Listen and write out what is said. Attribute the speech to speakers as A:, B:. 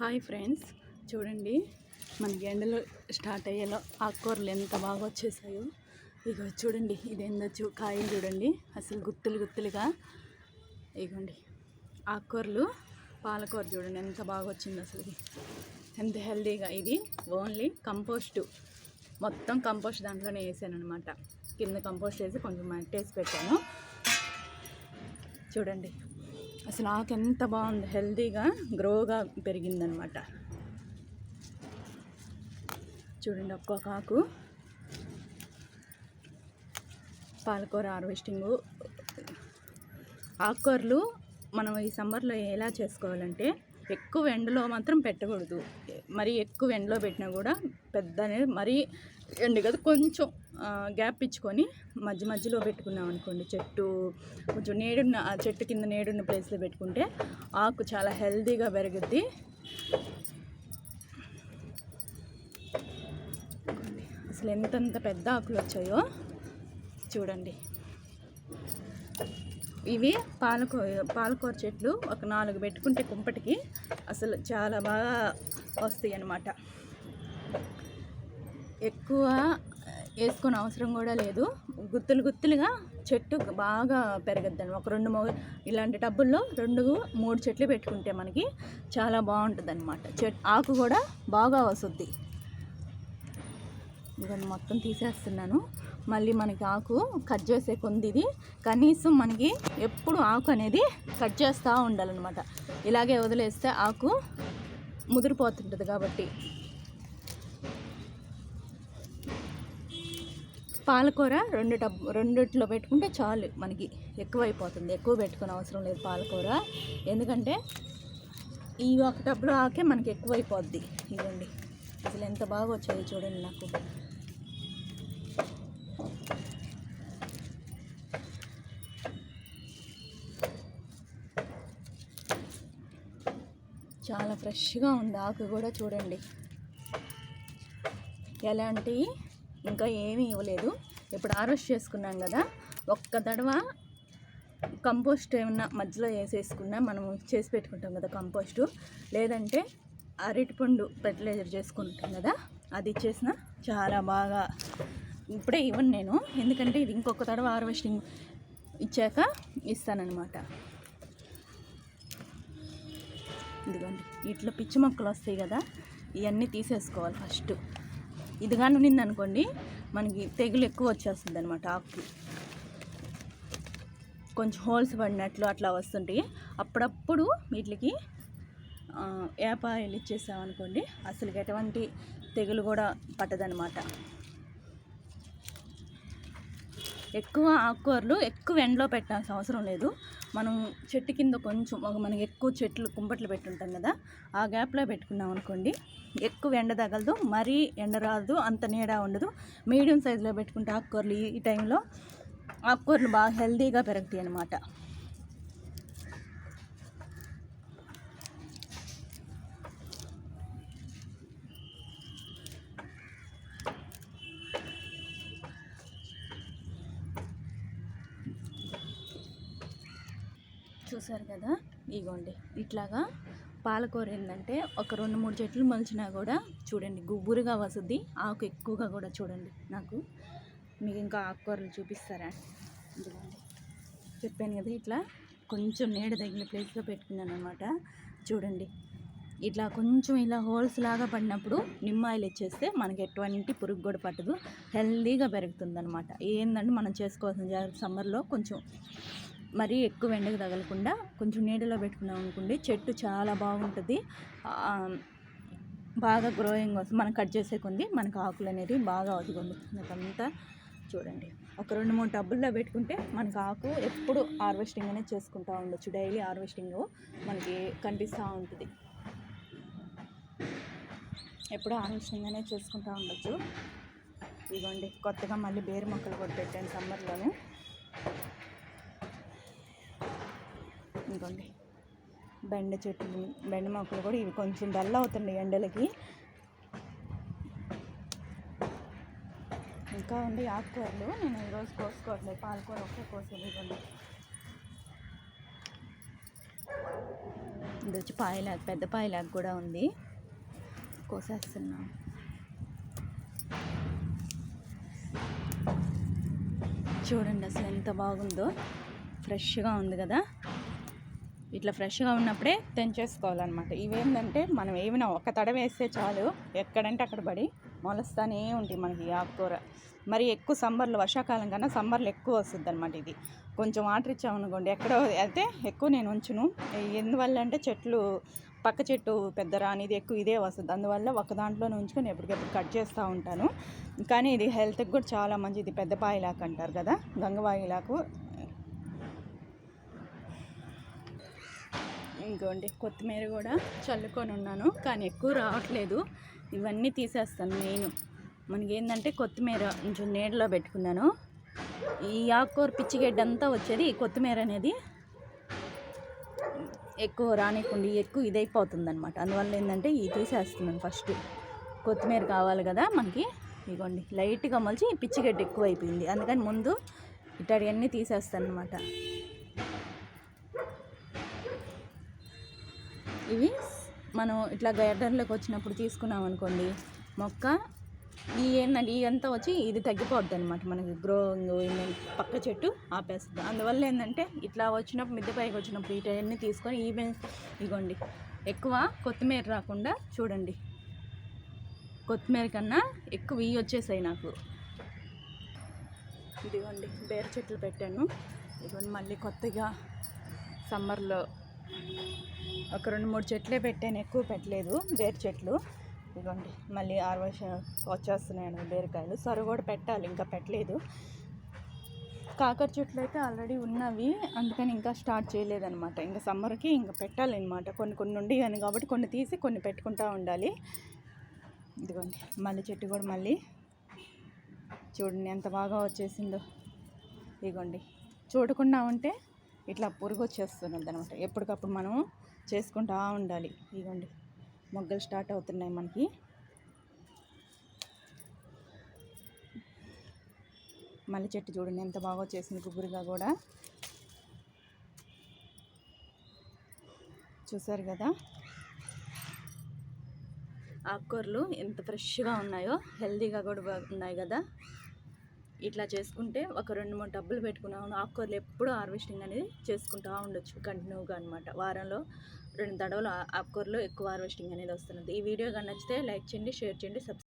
A: Hi friends. చూడండి మనకి ఎండలు స్టార్ట్ అయ్యేలో ఆకుకూరలు ఎంత బాగా వచ్చేసాయో. ఇక చూడండి ఇదేందో చూ కాయలు చూడండి అసలు గుత్తులు గుత్తులుగా. ఇగోండి ఆకుకూరలు పాలకూర చూడండి ఎంత బాగా వచ్చింది అసలు ఎంత హెల్దీగా ఇది. Only compost. మొత్తం కంపోస్ట్ దాంట్లోనే వేసాను అనమాట కింద కంపోస్ట్ వేసి కొంచెం మట్టేసి పెట్టాను. చూడండి అసలు ఆకు ఎంత బాగుంది హెల్తీగా గ్రోగా పెరిగిందనమాట. చూడండి ఒక్కొక్క ఆకు పాలకూర హార్వెస్టింగు. ఆకుకూరలు మనం ఈ సమ్మర్లో ఎలా చేసుకోవాలంటే ఎక్కువ ఎండలో మాత్రం పెట్టకూడదు. మరి ఎక్కువ ఎండలో పెట్టినా కూడా పెద్ద అనేది మరీ ఎండు కదా కొంచెం గ్యాప్ ఇచ్చుకొని మధ్య మధ్యలో పెట్టుకున్నాం అనుకోండి. చెట్టు కొంచెం నేడున్న ఆ చెట్టు కింద నేడున్న ప్లేస్లో పెట్టుకుంటే ఆకు చాలా హెల్దీగా పెరుగుద్ది. అసలు ఎంతెంత పెద్ద ఆకులు వచ్చాయో చూడండి. ఇవి పాలకూర పాలకూర చెట్లు ఒక నాలుగు పెట్టుకుంటే కుంపటికి అసలు చాలా బాగా వస్తాయి అన్నమాట. ఎక్కువ వేసుకున్న అవసరం కూడా లేదు. గుత్తులు గుత్తులుగా చెట్టు బాగా పెరగద్దని ఒక రెండు మూ ఇలాంటి టబ్బుల్లో రెండు మూడు చెట్లు పెట్టుకుంటే మనకి చాలా బాగుంటుంది అనమాట చెట్ ఆకు కూడా బాగా వస్తుంది. ఇవన్నీ మొత్తం తీసేస్తున్నాను. మళ్ళీ మనకి ఆకు కట్ చేసే కొంది ఇది కనీసం మనకి ఎప్పుడు ఆకు అనేది కట్ చేస్తూ ఉండాలన్నమాట. ఇలాగే వదిలేస్తే ఆకు ముదిరిపోతుంటుంది కాబట్టి. పాలకూర రెండు టబ్ రెండిట్లో పెట్టుకుంటే చాలు మనకి ఎక్కువైపోతుంది. ఎక్కువ పెట్టుకునే అవసరం లేదు పాలకూర. ఎందుకంటే ఈ ఒక టబ్లో ఆకే మనకి ఎక్కువైపోద్ది. ఇదండి అసలు ఎంత బాగా వచ్చాయి చూడండి నాకు. చాలా ఫ్రెష్గా ఉంది ఆకు కూడా చూడండి. ఎలాంటి ఇంకా ఏమీ ఇవ్వలేదు. ఇప్పుడు హార్వెస్ట్ చేసుకున్నాం కదా ఒక్క తడవ కంపోస్ట్ ఏమన్నా మధ్యలో వేసేసుకున్నా మనం చేసి పెట్టుకుంటాం కదా కంపోస్టు. లేదంటే అరటిపండు ఫెర్టిలైజర్ చేసుకుంటాం కదా అది ఇచ్చేసిన చాలా బాగా ఇప్పుడే ఇవ్వను నేను. ఎందుకంటే ఇది ఇంకొక తడవ హార్వెస్టింగ్ ఇచ్చాక ఇస్తానన్నమాట. ఇదిగోండి ఇట్లా పిచ్చి మొక్కలు వస్తాయి కదా ఇవన్నీ తీసేసుకోవాలి ఫస్ట్. ఇది కానీ ఉన్నింది అనుకోండి మనకి తెగులు ఎక్కువ వచ్చేస్తుంది అనమాట ఆకుకి. కొంచెం హోల్స్ పడినట్లు అట్లా వస్తుంటాయి. అప్పుడప్పుడు వీటికి వేపాయలు ఇచ్చేసామనుకోండి అసలు ఎటువంటి తెగులు కూడా పట్టదనమాట ఎక్కువ ఆకుకూరలు ఎక్కువ ఎండలో పెట్టాల్సిన అవసరం లేదు. మనం చెట్టు కింద కొంచెం ఒక మనకి ఎక్కువ చెట్లు కుంపట్లు పెట్టుంటాం కదా ఆ గ్యాప్లో పెట్టుకున్నాం అనుకోండి ఎక్కువ ఎండ తగలదు మరీ ఎండ రాదు అంత నీడ ఉండదు. మీడియం సైజులో పెట్టుకుంటే ఆకుకూరలు ఈ- ఈ టైంలో ఆకుకూరలు బాగా హెల్తీగా పెరుగుతాయి అన్నమాట. చూసారు కదా? ఇగోండి. ఇట్లాగా పాలకూర ఏంటంటే ఒక రెండు మూడు చెట్లు మలిచినా కూడా చూడండి గుబురుగా వస్తుంది ఆకు ఎక్కువగా కూడా చూడండి నాకు. మీకు ఇంకా ఆకుకూరలు చూపిస్తారా? ఇదిగోండి. చెప్పాను కదా ఇట్లా కొంచెం నీడ తగిన ప్లేస్లో పెట్టుకున్నాను అనమాట చూడండి. ఇట్లా కొంచెం ఇలా హోల్స్ లాగా పడినప్పుడు నిమ్మ ఆయిల్ ఇచ్చేస్తే మనకి ఎటువంటి పురుగు కూడా పట్టదు. హెల్దీగా పెరుగుతుంది అనమాట ఏంటంటే మనం చేసుకోవాల్సిన జాగ్రత్త సమ్మర్లో కొంచెం మరీ ఎక్కువ ఎండకు తగలకుండా కొంచెం నీడలో పెట్టుకున్నాం అనుకోండి చెట్టు చాలా బాగుంటుంది. బాగా గ్రోయింగ్ వస్తుంది మనం కట్ చేసే కొంది మనకు ఆకులు అనేది బాగా అవుతుంది అంతా చూడండి. ఒక రెండు మూడు టబ్బుల్లో పెట్టుకుంటే మనకు ఆకు ఎప్పుడు హార్వెస్టింగ్ అనేది చేసుకుంటూ ఉండొచ్చు. డైలీ హార్వెస్టింగ్ మనకి కనిపిస్తూ ఉంటుంది. ఎప్పుడు హార్వెస్టింగ్ అనేది చేసుకుంటూ ఉండొచ్చు. ఇదిగోండి కొత్తగా మళ్ళీ బేరు మొక్కలు కూడా పెట్టాను సమ్మర్లోనే ఇదిగోండి బెండ చెట్లు బెండ మొక్కలు కూడా ఇవి కొంచెం డల్ అవుతుంది ఎండలకి. ఇంకా ఉంది ఆకుకూరలు. నేను ఈరోజు కోసుకోవట్లేదు. పాలకూర ఒకే కోసేది ఇది వచ్చి పాయలాగ్ పెద్ద పాయలాగ్ కూడా ఉంది. కోసేస్తున్నాం. చూడండి అసలు ఎంత బాగుందో. ఫ్రెష్గా ఉంది కదా. ఇట్లా ఫ్రెష్గా ఉన్నప్పుడే తెంచేసుకోవాలన్నమాట. ఇవేంటంటే మనం ఏమైనా ఒక తడ వేస్తే చాలు ఎక్కడంటే అక్కడ పడి మొలుస్తానే ఉంటుంది మనకి ఆకుకూర. మరి ఎక్కువ సమ్మర్లో వర్షాకాలం కన్నా సమ్మర్లో ఎక్కువ వస్తుంది అనమాట ఇది. కొంచెం వాటర్ ఇచ్చామనుకోండి ఎక్కడో అయితే ఎక్కువ నేను ఉంచును. ఎందువల్ల అంటే చెట్లు పక్క చెట్టు పెద్ద రానిది ఎక్కువ ఇదే వస్తుంది. అందువల్ల ఒక దాంట్లోనే ఉంచుకొని ఎప్పటికెప్పుడు కట్ చేస్తూ ఉంటాను. కానీ ఇది హెల్త్కి కూడా చాలా మంచిది. పెద్ద పాయిలాకు అంటారు కదా గంగవాయిలాకు ఇంకోండి కొత్తిమీర కూడా చల్లుకొని ఉన్నాను కానీ ఎక్కువ రావట్లేదు. ఇవన్నీ తీసేస్తాను నేను. మనకి ఏంటంటే కొత్తిమీర కొంచెం నీడలో పెట్టుకున్నాను. ఈ ఆకుకూర పిచ్చిగడ్డ అంతా వచ్చేది ఈ కొత్తిమీర అనేది ఎక్కువ రానికుండా ఎక్కువ ఇదైపోతుంది అనమాట అందువల్ల ఏంటంటే ఇది తీసేస్తున్నాను ఫస్ట్. కొత్తిమీర కావాలి కదా మనకి. ఇగోండి లైట్గా మలిచి పిచ్చిగడ్డ ఎక్కువ అయిపోయింది అందుకని ముందు ఇట్లాంటివన్నీ తీసేస్తాను అనమాట ఇవి మనం ఇట్లా గార్డెన్లోకి వచ్చినప్పుడు తీసుకున్నాం అనుకోండి మొక్క ఈ ఏంటంటే ఈ అంతా వచ్చి ఇది తగ్గిపోద్ది అనమాట మనకి. గ్రోయింగ్ పక్క చెట్టు ఆపేస్తుంది. అందువల్ల ఏంటంటే ఇట్లా వచ్చినప్పుడు మిద్దె పైకి వచ్చినప్పుడు వీటన్నీ తీసుకొని ఈ బె- ఇగోండి ఎక్కువ కొత్తిమీర రాకుండా చూడండి. కొత్తిమీర కన్నా ఎక్కువ ఇవి వచ్చేసాయి నాకు. ఇదిగోండి బేర చెట్లు పెట్టాను. ఇదిగోండి మళ్ళీ కొత్తగా సమ్మర్లో ఒక రెండు మూడు చెట్లే పెట్టాను ఎక్కువ పెట్టలేదు. బేర చెట్లు. ఇదిగోండి మళ్ళీ ఆరు వర్షం వచ్చేస్తున్నాయి బీరకాయలు. సొర కూడా పెట్టాలి ఇంకా పెట్టలేదు. కాకర చెట్లు అయితే ఆల్రెడీ ఉన్నవి. అందుకని ఇంకా స్టార్ట్ చేయలేదన్నమాట. ఇంకా సమ్మర్కి ఇంకా పెట్టాలన్నమాట. కొన్ని కొన్ని ఉండి కానీ కాబట్టి కొన్ని తీసి కొన్ని పెట్టుకుంటూ ఉండాలి. ఇదిగోండి మళ్ళీ చెట్టు కూడా మళ్ళీ చూడండి ఎంత బాగా వచ్చేసిందో. ఇదిగోండి చూడకుండా ఉంటే ఇట్లా పురుగు వచ్చేస్తున్నది అనమాట ఎప్పటికప్పుడు మనం చేసుకుంటూ ఉండాలి. ఇదిగోండి. మొగ్గలు స్టార్ట్ అవుతున్నాయి మనకి. మల్లె చెట్టు చూడండి ఎంత బాగా చేసింది గుబురుగా కూడా. చూసారు కదా? ఆకుకూరలు ఎంత ఫ్రెష్గా ఉన్నాయో హెల్తీగా కూడా ఉన్నాయి కదా. ఇట్లా చేసుకుంటే ఒక రెండు మూడు డబ్బులు పెట్టుకున్నాము ఆకుకూరలు ఎప్పుడూ హార్వెస్టింగ్ అనేది చేసుకుంటూ ఉండొచ్చు కంటిన్యూగా అనమాట వారంలో రెండు దడవలు ఆకుకూరలు ఎక్కువ హార్వెస్టింగ్ అనేది వస్తున్నది. ఈ వీడియో కానీ నచ్చితే లైక్ చేయండి షేర్ చేయండి సబ్స్క్రైబ్